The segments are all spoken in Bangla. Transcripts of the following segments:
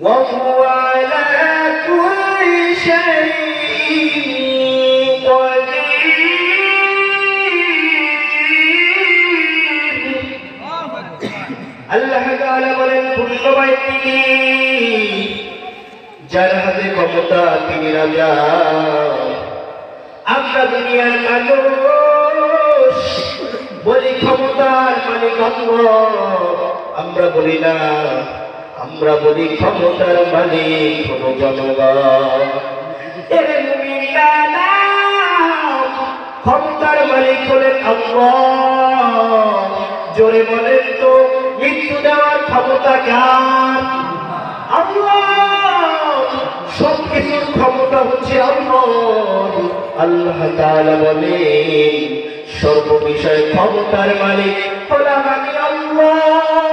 وهو على كل شيء قدير আল্লাহ তাআলা বলেন পুণ্যবাই তিনি যার হাতে ক্ষমতা তিনি রাজা আমরা দুনিয়ার মানুষ বলি ক্ষমতার মালিক আল্লাহ আমরা বলি না আমরা বলি ক্ষমতার মালিক হলো জনগণ ক্ষমতার মালিক হলেন আল্লাহ। জোরে বলেন তো, মৃত্যু দেওয়ার ক্ষমতা কার? আল্লাহ। সব কিছুর ক্ষমতা হচ্ছে আল্লাহ। আল্লাহ তাআলা বলেন, সর্ববিষয় ক্ষমতার মালিক হলাম আমি আল্লাহ।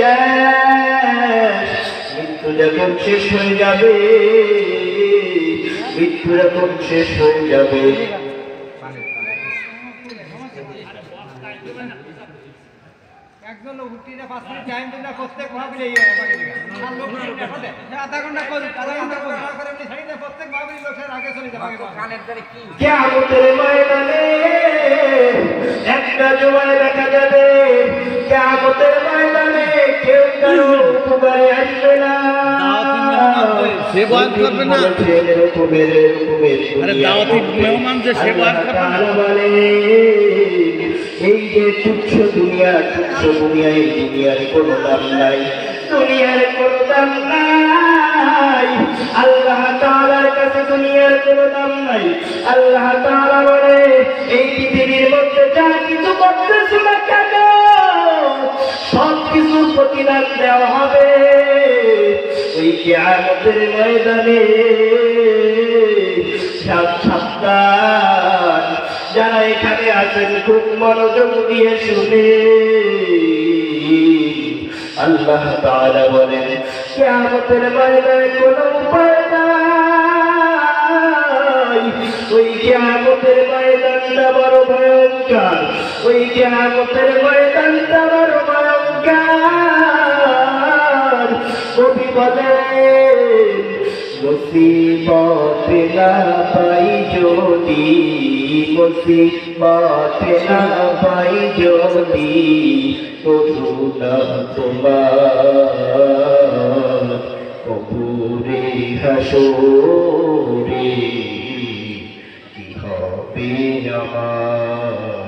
শেষ। মৃত্যু যখন শেষ হয়ে যাবে মৃত্যু যখন শেষ হয়ে যাবে। একজন লোক উঠিয়ে পাঁচ মিনিট টাইম দিন না প্রত্যেক লোক আধা ঘণ্টা ঘণ্টা করে। ছাড়ি প্রত্যেক লোকের আগে চলে যাবে। ময়দানে একটা জোয়ার দেখা যাবে। ময়দানে কেউ কারও উপকারে আসবে না। সে করবে না। বলেছেন এরকমের এরকমের আরে দাওয়াতি মেহমান যে সে করবে না। আল্লাহ তাআলা বলে, এই যে তুচ্ছ দুনিয়া তুচ্ছ দুনিয়া এই দুনিয়ার কোনো দাম নাই। দুনিয়ার কোনো দাম নাই। আল্লাহ তাআলার কাছে দুনিয়ার কোনো দাম নাই। আল্লাহ তাআলা বলে এই পৃথিবীর মধ্যে যা কিছু করতেছো না কেন প্রতিদান দেওয়া হবে। ওই কিয়ামতের ময়দানে সাব সাবধান যারা এখানে আছেন, খুব মনোযোগ দিয়ে শুনে। আল্লাহ তাআলা বলেন, কিয়ামতের ময়দানে কোনো উপায় নাই। ওই কিয়ামতের ময়দানটা বড় ভয়ঙ্কর। ওই কিয়ামতের ময়দানটা বড় ভয়ঙ্কর। কবি বলেন মুসিবত না পাই যদি, মুসিবত না পাই যদি, করুণা তোমার, কবুরে হাসরে, কি হবে আমার?